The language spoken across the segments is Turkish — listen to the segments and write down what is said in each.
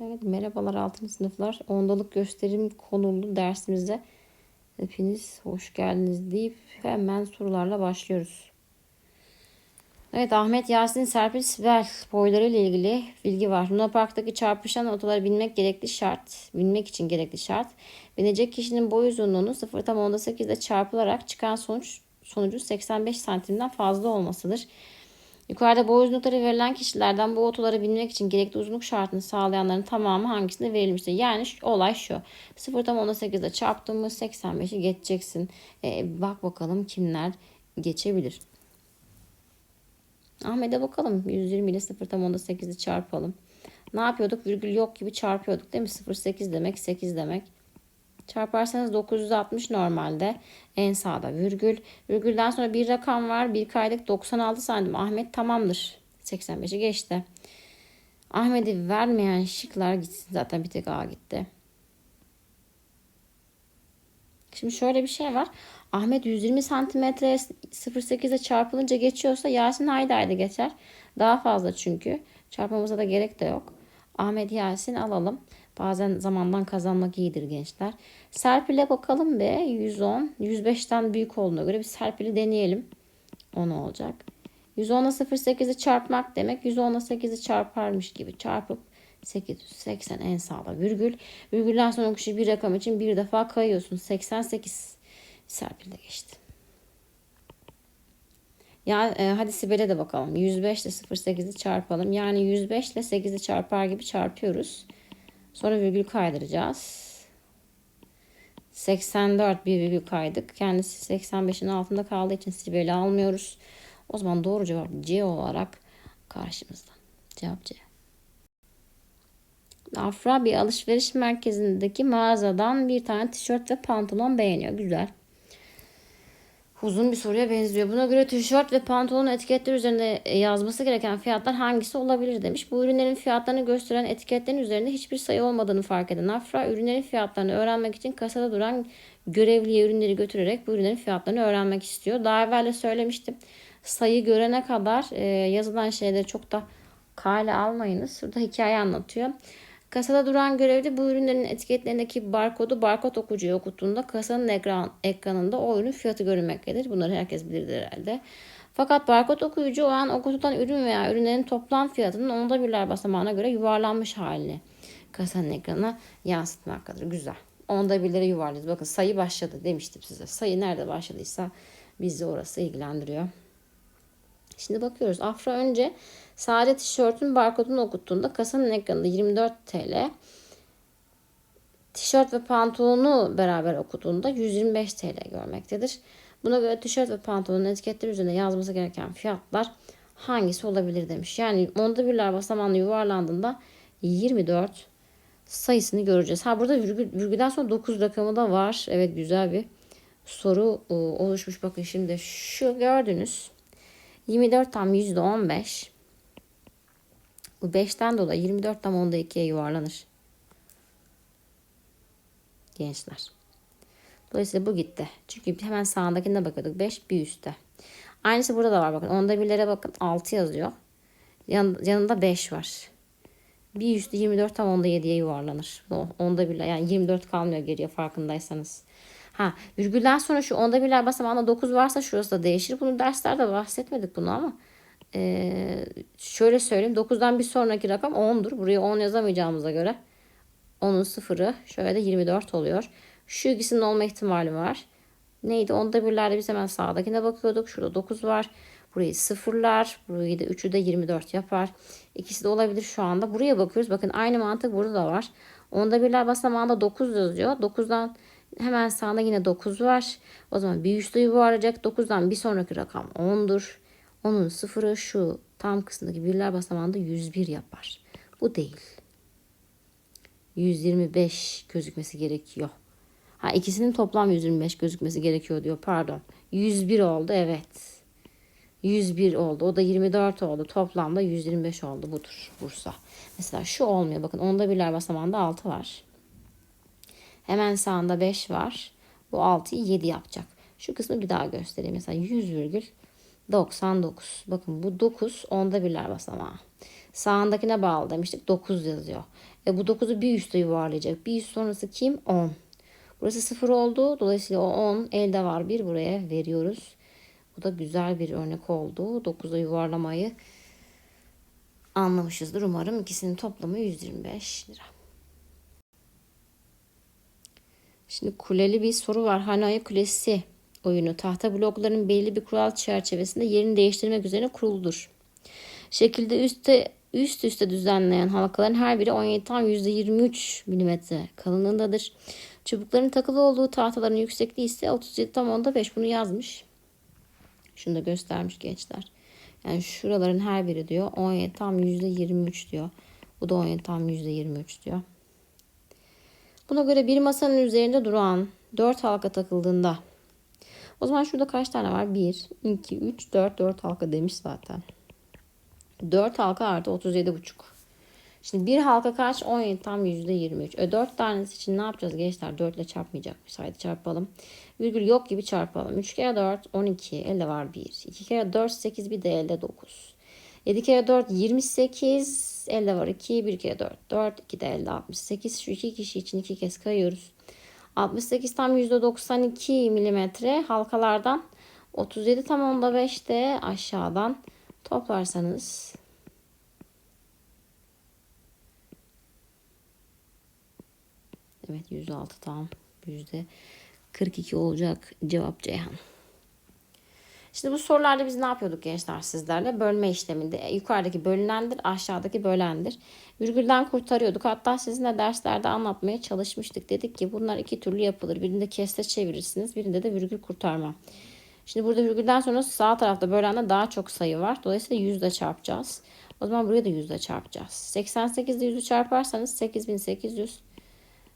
Evet, merhabalar altın sınıflar. Ondalık gösterim konulu dersimize hepiniz hoş geldiniz deyip hemen sorularla başlıyoruz. Evet Ahmet Yasin Serpil Sibel boyları ile ilgili bilgi var. Luna Park'taki çarpışan otoları binmek gerekli şart. Binmek için gerekli şart. Binecek kişinin boy uzunluğunu 0,8 ile çarpılarak çıkan sonuç sonucu 85 santimden fazla olmasıdır. Yukarıda boy uzunlukları verilen kişilerden bu otolara binmek için gerekli uzunluk şartını sağlayanların tamamı hangisinde verilmiştir? Yani şu, olay şu. 0,8 ile çarptın mı 85'i geçeceksin. E, bak bakalım kimler geçebilir. Ahmet'e bakalım. 120 ile 0,8'i çarpalım. Ne yapıyorduk? Virgül yok gibi çarpıyorduk değil mi? 0,8 demek 8 demek. Çarparsanız 960 normalde. En sağda virgül. Virgülden sonra bir rakam var. Bir kaydık 96 santim. Ahmet tamamdır. 85'i geçti. Ahmet'i vermeyen şıklar gitsin. Zaten bir tek A gitti. Şimdi şöyle bir şey var. Ahmet 120 santimetre 0.8'e çarpılınca geçiyorsa Yasin haydi haydi geçer. Daha fazla çünkü. Çarpmamıza da gerek de yok. Ahmet Yasin alalım. Bazen zamandan kazanmak iyidir gençler. Serpil'e bakalım be. 110. 105'ten büyük olduğuna göre bir Serpil'i deneyelim. O ne olacak? 110'a 0.8'i çarpmak demek 110'a 8'i çarparmış gibi çarpıp 880 en sağda virgül. Virgülden sonra kişi bir rakam için bir defa kayıyorsun. 88 Serpil'de geçti. Ya e, hadi Sibel'e de bakalım. 105 ile 0.8'i çarpalım. Yani 105 ile 8'i çarpar gibi çarpıyoruz. Sonra virgül kaydıracağız. 84 bir virgül kaydık. Kendisi 85'in altında kaldığı için Sibel'i almıyoruz. O zaman doğru cevap C olarak karşımızda. Cevap C. Afra bir alışveriş merkezindeki mağazadan bir tane tişört ve pantolon beğeniyor. Güzel. Uzun bir soruya benziyor. Buna göre tişört ve pantolon etiketler üzerinde yazması gereken fiyatlar hangisi olabilir demiş. Bu ürünlerin fiyatlarını gösteren etiketlerin üzerinde hiçbir sayı olmadığını fark eden Afra, ürünlerin fiyatlarını öğrenmek için kasada duran görevliye ürünleri götürerek bu ürünlerin fiyatlarını öğrenmek istiyor. Daha evvel de söylemiştim. Sayı görene kadar e, yazılan şeyleri çok da kale almayınız. Burada hikaye anlatıyor. Kasada duran görevli bu ürünlerin etiketlerindeki barkodu barkod okuyucuya okuttuğunda kasanın ekran, ekranında o ürün fiyatı görünmektedir. Bunları herkes bilir herhalde. Fakat barkod okuyucu o an okutulan ürün veya ürünlerin toplam fiyatının onda birler basamağına göre yuvarlanmış halini kasanın ekranına yansıtmaktadır. Güzel. Onda birlere yuvarlıyoruz. Bakın sayı başladı demiştim size. Sayı nerede başladıysa bizi orası ilgilendiriyor. Şimdi bakıyoruz. Afra önce sade tişörtün barkodunu okuttuğunda kasanın ekranında 24 TL. Tişört ve pantolonu beraber okuduğunda 125 TL görmektedir. Buna göre tişört ve pantolonun etiketleri üzerinde yazması gereken fiyatlar hangisi olabilir demiş. Yani onda birler basamağına yuvarlandığında 24 sayısını göreceğiz. Ha burada virgül, virgülden sonra 9 rakamı da var. Evet güzel bir soru e, oluşmuş. Bakın şimdi şu gördünüz. 24 tam %15. Bu 5'ten dolayı 24 tam onda 2'ye yuvarlanır. Gençler. Dolayısıyla bu gitti. Çünkü hemen sağındakine bakıyorduk. 5 bir üstte. Aynısı burada da var bakın. Onda birlere bakın 6 yazıyor. Yan, yanında 5 var. Bir üstü 24 tam onda 7'ye yuvarlanır. O, onda birler yani 24 kalmıyor geriye farkındaysanız. Ha virgülden sonra şu onda birler basamağında 9 varsa şurası da değişir. Bunu derslerde bahsetmedik bunu ama ee, şöyle söyleyeyim 9'dan bir sonraki rakam 10'dur. Buraya 10 yazamayacağımıza göre 10'un sıfırı şöyle de 24 oluyor. Şu ikisinin olma ihtimali var. Neydi? Onda birlerde biz hemen sağdakine bakıyorduk. Şurada 9 var. Burayı sıfırlar. Burayı da 3'ü de 24 yapar. İkisi de olabilir şu anda. Buraya bakıyoruz. Bakın aynı mantık burada da var. Onda birler basamağında 9 yazıyor. 9'dan hemen sağda yine 9 var. O zaman bir üstü yuvarlayacak. 9'dan bir sonraki rakam 10'dur. Onun sıfırı şu tam kısmındaki birler basamağında 101 yapar. Bu değil. 125 gözükmesi gerekiyor. Ha ikisinin toplam 125 gözükmesi gerekiyor diyor. Pardon. 101 oldu evet. 101 oldu. O da 24 oldu. Toplamda 125 oldu. Budur. Bursa. Mesela şu olmuyor. Bakın onda birler basamağında 6 var. Hemen sağında 5 var. Bu 6'yı 7 yapacak. Şu kısmı bir daha göstereyim. Mesela 100 virgül 99. Bakın bu 9 onda birler basamağı. Sağındakine bağlı demiştik. 9 yazıyor. E bu 9'u bir üste yuvarlayacak. Bir üst sonrası kim? 10. Burası 0 oldu. Dolayısıyla o 10 elde var. Bir buraya veriyoruz. Bu da güzel bir örnek oldu. 9'a yuvarlamayı anlamışızdır. Umarım ikisinin toplamı 125 lira. Şimdi kuleli bir soru var. Hanoi Kulesi oyunu tahta blokların belli bir kural çerçevesinde yerini değiştirmek üzerine kuruludur. Şekilde üstte üst üste düzenleyen halkaların her biri 17 tam %23 mm kalınlığındadır. Çubukların takılı olduğu tahtaların yüksekliği ise 37 tam onda 5. Bunu yazmış. Şunu da göstermiş gençler. Yani şuraların her biri diyor 17 tam %23 diyor. Bu da 17 tam %23 diyor. Buna göre bir masanın üzerinde duran 4 halka takıldığında o zaman şurada kaç tane var? 1, 2, 3, 4, 4 halka demiş zaten. 4 halka artı 37,5. Şimdi bir halka kaç? 17 tam %23. E 4 tanesi için ne yapacağız gençler? 4 ile çarpmayacakmış. Haydi çarpalım. Virgül yok gibi çarpalım. 3 kere 4 12. Elde var 1. 2 kere 4 8 bir de elde 9. 7 kere 4 28. Elde var 2. 1 kere 4 4. 2 de elde 68. Şu iki kişi için iki kez kayıyoruz. 68 tam %92 milimetre halkalardan 37 tam onda 5 de aşağıdan toplarsanız Evet 106 tam yüzde 42 olacak cevap Ceyhan. Şimdi bu sorularda biz ne yapıyorduk gençler sizlerle? Bölme işleminde e, yukarıdaki bölünendir, aşağıdaki bölendir. Virgülden kurtarıyorduk. Hatta sizinle derslerde anlatmaya çalışmıştık. Dedik ki bunlar iki türlü yapılır. Birinde keste çevirirsiniz, birinde de virgül kurtarma. Şimdi burada virgülden sonra sağ tarafta bölende daha çok sayı var. Dolayısıyla yüzde çarpacağız. O zaman buraya da yüzde çarpacağız. 88 ile 100'ü çarparsanız 8800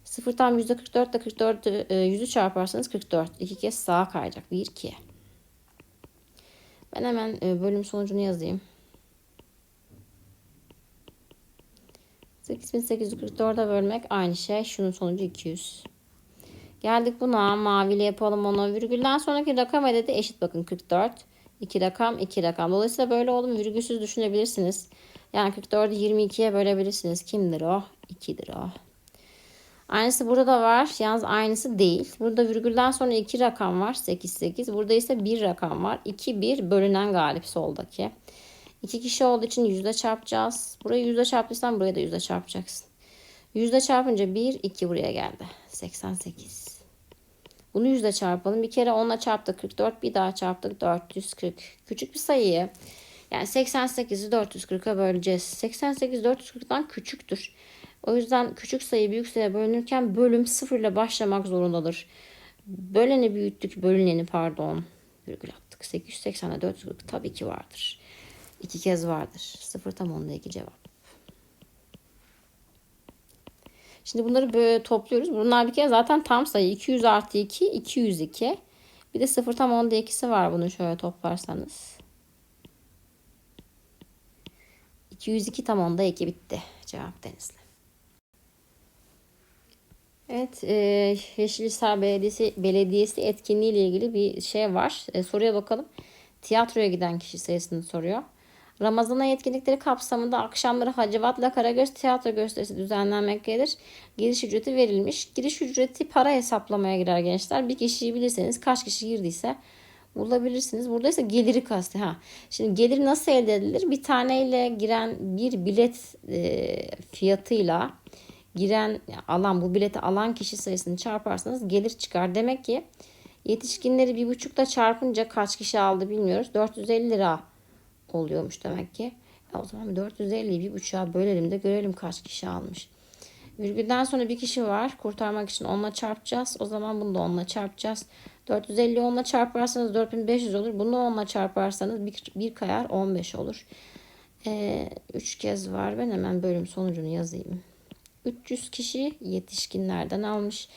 0 tam %44 ile 44 e, 100'ü çarparsanız 44. İki kez sağa kayacak. 1, 2. Ben hemen e, bölüm sonucunu yazayım. 8844'e bölmek aynı şey. Şunun sonucu 200. Geldik buna. Maviyle yapalım onu. Virgülden sonraki rakam ededi eşit bakın 44. 2 rakam 2 rakam. Dolayısıyla böyle oğlum virgülsüz düşünebilirsiniz. Yani 44'ü 22'ye bölebilirsiniz. Kimdir o? 2'dir o. Aynısı burada da var. Yalnız aynısı değil. Burada virgülden sonra iki rakam var. 8 8. Burada ise bir rakam var. 2 1 bölünen galip soldaki. İki kişi olduğu için yüzde çarpacağız. Burayı yüzde çarptıysan buraya da yüzde çarpacaksın. Yüzde çarpınca 1 2 buraya geldi. 88. Bunu yüzde çarpalım. Bir kere 10'la çarptık 44. Bir daha çarptık 440. Küçük bir sayıyı yani 88'i 440'a böleceğiz. 88 440'dan küçüktür. O yüzden küçük sayı büyük sayıya bölünürken bölüm sıfır ile başlamak zorundadır. Böleni büyüttük, bölüneni pardon. Virgül attık. 880'e 440 tabii ki vardır. İki kez vardır. Sıfır tam onda iki cevap. Şimdi bunları böyle topluyoruz. Bunlar bir kere zaten tam sayı. 200 artı 2, 202. Bir de sıfır tam onda ikisi var bunu şöyle toplarsanız. 202 tam onda 2 bitti. Cevap Denizli. Evet, e, Yeşilhisar Belediyesi, Belediyesi etkinliği ile ilgili bir şey var. E, soruya bakalım. Tiyatroya giden kişi sayısını soruyor. Ramazan ayı etkinlikleri kapsamında akşamları Hacivat'la Karagöz tiyatro gösterisi düzenlenmektedir. Giriş ücreti verilmiş. Giriş ücreti para hesaplamaya girer gençler. Bir kişiyi bilirseniz kaç kişi girdiyse bulabilirsiniz. Burada ise geliri kastı. Ha. Şimdi gelir nasıl elde edilir? Bir taneyle giren bir bilet e, fiyatıyla giren alan bu bileti alan kişi sayısını çarparsanız gelir çıkar. Demek ki yetişkinleri bir buçukla çarpınca kaç kişi aldı bilmiyoruz. 450 lira oluyormuş demek ki. Ya o zaman 450'yi bir buçuğa bölelim de görelim kaç kişi almış. Virgülden sonra bir kişi var. Kurtarmak için onunla çarpacağız. O zaman bunu da onunla çarpacağız. 450 onunla çarparsanız 4500 olur. Bunu onunla çarparsanız bir, bir kayar 15 olur. 3 ee, kez var. Ben hemen bölüm sonucunu yazayım. 300 kişi yetişkinlerden almış.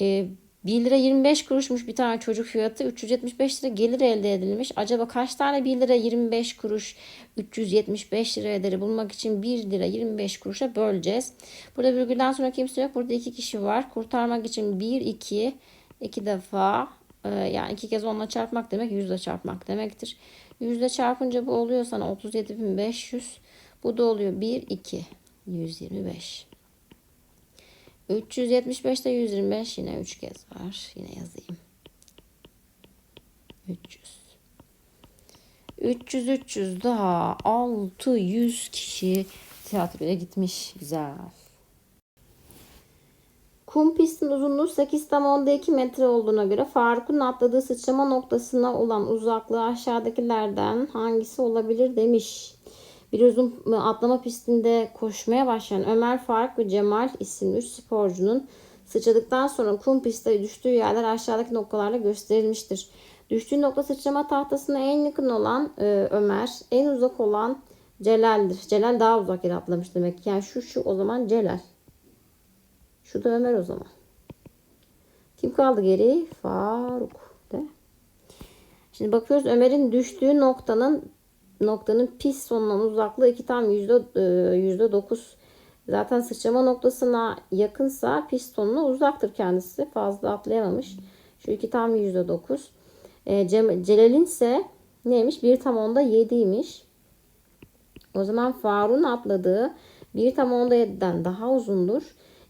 E, 1 lira 25 kuruşmuş bir tane çocuk fiyatı. 375 lira gelir elde edilmiş. Acaba kaç tane 1 lira 25 kuruş 375 lira ederi bulmak için 1 lira 25 kuruşa böleceğiz. Burada virgülden sonra kimse yok. Burada iki kişi var. Kurtarmak için 1, 2, 2 defa e, yani iki kez onunla çarpmak demek yüzle çarpmak demektir. Yüzle çarpınca bu oluyor sana 37.500. Bu da oluyor 1, 2. 125. 375'te 125 yine 3 kez var. Yine yazayım. 300. 300 300 daha 600 kişi tiyatroya gitmiş. Güzel. Kum pistin uzunluğu 8,2 metre olduğuna göre Faruk'un atladığı sıçrama noktasına olan uzaklığı aşağıdakilerden hangisi olabilir demiş. Bir uzun atlama pistinde koşmaya başlayan Ömer Faruk ve Cemal isimli 3 sporcunun sıçradıktan sonra kum pistte düştüğü yerler aşağıdaki noktalarla gösterilmiştir. Düştüğü nokta sıçrama tahtasına en yakın olan e, Ömer, en uzak olan Celal'dir. Celal daha uzak yere atlamış demek. Yani şu şu o zaman Celal. Şu da Ömer o zaman. Kim kaldı geri? Faruk. De. Şimdi bakıyoruz Ömer'in düştüğü noktanın noktanın pis sonundan uzaklığı 2 tam e, yüzde dokuz. Zaten sıçrama noktasına yakınsa pis sonuna uzaktır kendisi. Fazla atlayamamış. Şu 2 tam yüzde dokuz. E, Celal'in ise neymiş? 1 tam onda 7'ymiş. O zaman Faruk'un atladığı 1 tam onda 7'den daha uzundur.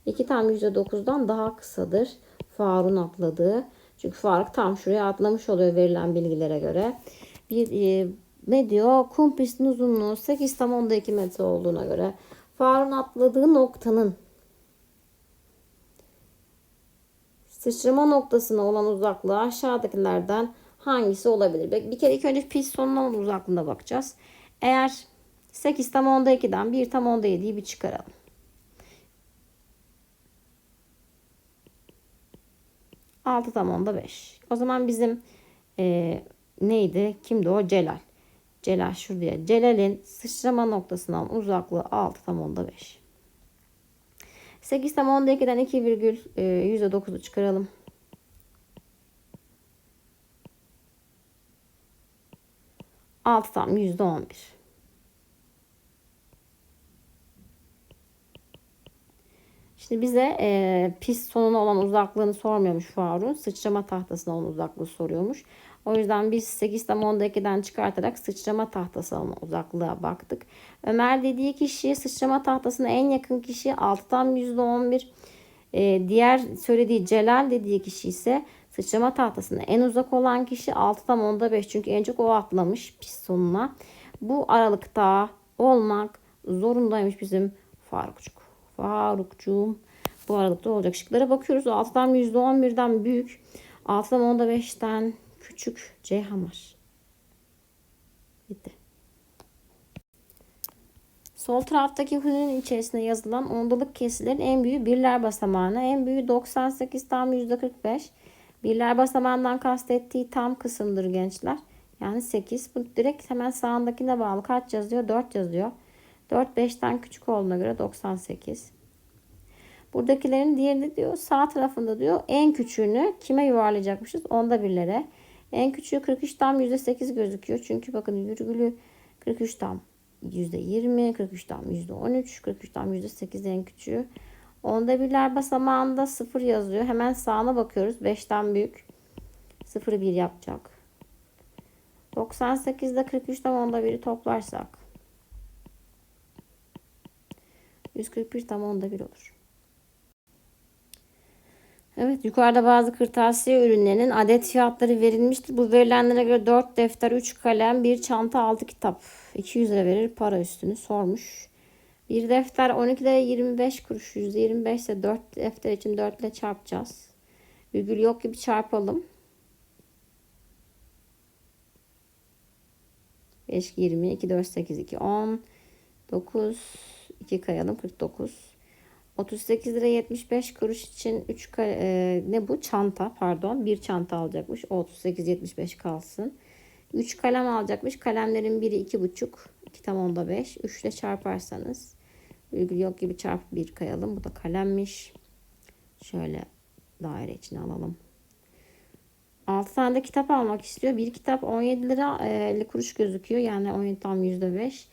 2 tam %9'dan daha kısadır. Faruk'un atladığı. Çünkü Faruk tam şuraya atlamış oluyor verilen bilgilere göre. Bir e, ne diyor? Kum pistin uzunluğu 8 tam onda 2 metre olduğuna göre Faruk'un atladığı noktanın sıçrama noktasına olan uzaklığı aşağıdakilerden hangisi olabilir? Bir kere ilk önce pist sonundan uzaklığına bakacağız. Eğer 8 tam onda 2'den 1 tam onda 7'yi bir çıkaralım. 6 tam onda 5. O zaman bizim e, neydi? Kimdi o? Celal. Celal şuraya. Celal'in sıçrama noktasından uzaklığı 6 tam onda 5. 8 tam onda 2'den 2 virgül e, %9'u çıkaralım. Altı tam yüzde on bir. Şimdi bize e, pist sonuna olan uzaklığını sormuyormuş Faruk'un. Sıçrama tahtasına olan uzaklığı soruyormuş. O yüzden biz 8 tam 10'da çıkartarak sıçrama tahtası olan uzaklığa baktık. Ömer dediği kişi sıçrama tahtasına en yakın kişi 6 tam %11. E, diğer söylediği Celal dediği kişi ise sıçrama tahtasına en uzak olan kişi 6 tam 10'da 5. Çünkü en çok o atlamış pist sonuna. Bu aralıkta olmak zorundaymış bizim Farukçuk. Farukcuğum bu aralıkta olacak. Şıklara bakıyoruz. 6'dan %11'den büyük. 6'dan 10'da 5'ten küçük Ceyhan var. Bitti. Sol taraftaki hünün içerisinde yazılan ondalık kesilerin en büyüğü birler basamağına. En büyüğü 98 tam %45. Birler basamağından kastettiği tam kısımdır gençler. Yani 8. Bu direkt hemen sağındakine bağlı. Kaç yazıyor? 4 yazıyor. 4 5'ten küçük olduğuna göre 98. Buradakilerin diğeri diyor sağ tarafında diyor en küçüğünü kime yuvarlayacakmışız? Onda birlere. En küçüğü 43 tam %8 gözüküyor. Çünkü bakın virgülü 43 tam %20, 43 tam %13, 43 tam %8 en küçüğü. Onda birler basamağında 0 yazıyor. Hemen sağına bakıyoruz. 5'ten büyük. 0'ı 1 yapacak. 98'de 43 tam onda biri toplarsak 141 tam onda bir olur. Evet yukarıda bazı kırtasiye ürünlerinin adet fiyatları verilmiştir. Bu verilenlere göre 4 defter, 3 kalem, 1 çanta, 6 kitap. 200 lira verir para üstünü sormuş. Bir defter 12 lira 25 kuruş. %25 ise 4 defter için 4 ile çarpacağız. Virgül yok gibi çarpalım. 5, 20, 2, 4, 8, 2, 10, 9, 2 kayalım 49. 38 lira 75 kuruş için 3 e, ne bu çanta pardon bir çanta alacakmış. 38 75 kalsın. 3 kalem alacakmış. Kalemlerin biri 2,5 2 tam onda 5. 3 ile çarparsanız virgül yok gibi çarp 1 kayalım. Bu da kalemmiş. Şöyle daire içine alalım. 6 tane de kitap almak istiyor. Bir kitap 17 lira 50 kuruş gözüküyor. Yani 17 tam %5.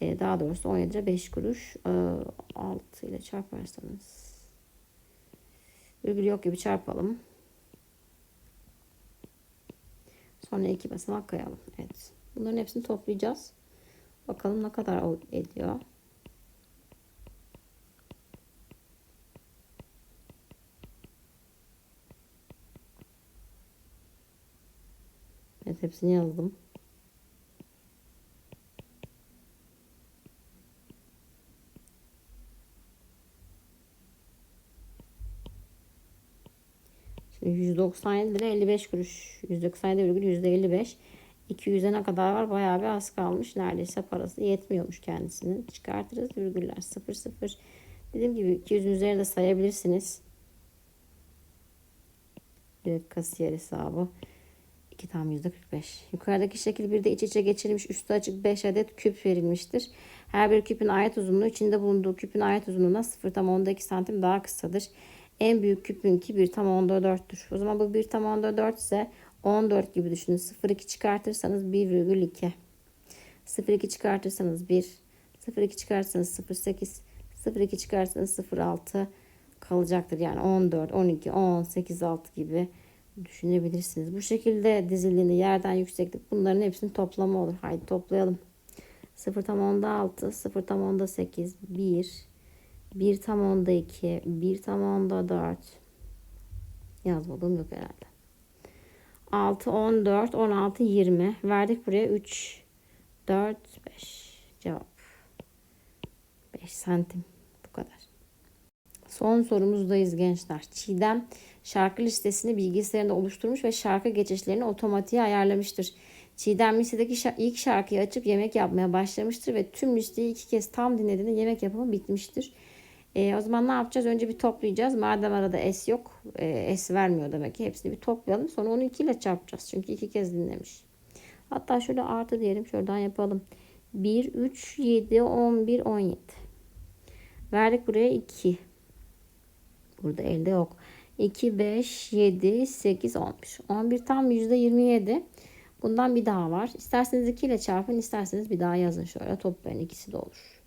E, daha doğrusu 17 lira 5 kuruş. E, 6 ile çarparsanız. Virgül yok gibi çarpalım. Sonra iki basamak koyalım. Evet. Bunların hepsini toplayacağız. Bakalım ne kadar ediyor. Evet hepsini yazdım. 197 lira 55 kuruş. 197 virgül %55. 200'e ne kadar var? Bayağı bir az kalmış. Neredeyse parası yetmiyormuş kendisinin. Çıkartırız virgüller 0 0. Dediğim gibi 200'ün üzerinde sayabilirsiniz. Bir kasiyer hesabı. 2 tam %45. Yukarıdaki şekil bir de iç içe geçirilmiş üstü açık 5 adet küp verilmiştir. Her bir küpün ayet uzunluğu içinde bulunduğu küpün ayet uzunluğuna 0 tam onda 2 santim daha kısadır. En büyük küpünki 1 tam onda 4'tür. O zaman bu 1 tam onda 4 ise 14 gibi düşünün. 0,2 çıkartırsanız 1,2. 0,2 çıkartırsanız 1. 0,2 çıkartırsanız 0,8. 0,2 çıkartırsanız 0,6 kalacaktır. Yani 14, 12, 10, 8, 6 gibi düşünebilirsiniz. Bu şekilde dizildiğinde yerden yükseklik bunların hepsinin toplamı olur. Haydi toplayalım. 0 tam onda 6, 0 tam onda 8, 1, 1 tam onda 2, 1 tam onda 4. Yazmadığım yok herhalde. 6, 14, 16, 20. Verdik buraya 3, 4, 5. Cevap 5 santim. Bu kadar. Son sorumuzdayız gençler. Çiğdem şarkı listesini bilgisayarında oluşturmuş ve şarkı geçişlerini otomatiğe ayarlamıştır. Çiğdem listedeki şa- ilk şarkıyı açıp yemek yapmaya başlamıştır ve tüm listeyi iki kez tam dinlediğinde yemek yapımı bitmiştir. Ee, o zaman ne yapacağız? Önce bir toplayacağız. Madem arada S yok, e, S vermiyor demek ki. Hepsini bir toplayalım. Sonra onu 2 ile çarpacağız. Çünkü iki kez dinlemiş. Hatta şöyle artı diyelim. Şuradan yapalım. 1, 3, 7, 11, 17. Verdik buraya 2. Burada elde yok. 2, 5, 7, 8, 11. 11 tam %27. Bundan bir daha var. İsterseniz 2 ile çarpın, isterseniz bir daha yazın şöyle. Toplayın ikisi de olur.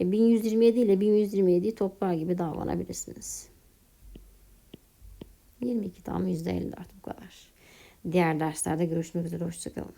E, 1127 ile 1127'yi toplar gibi davranabilirsiniz. 22 tam %54 bu kadar. Diğer derslerde görüşmek üzere. Hoşçakalın.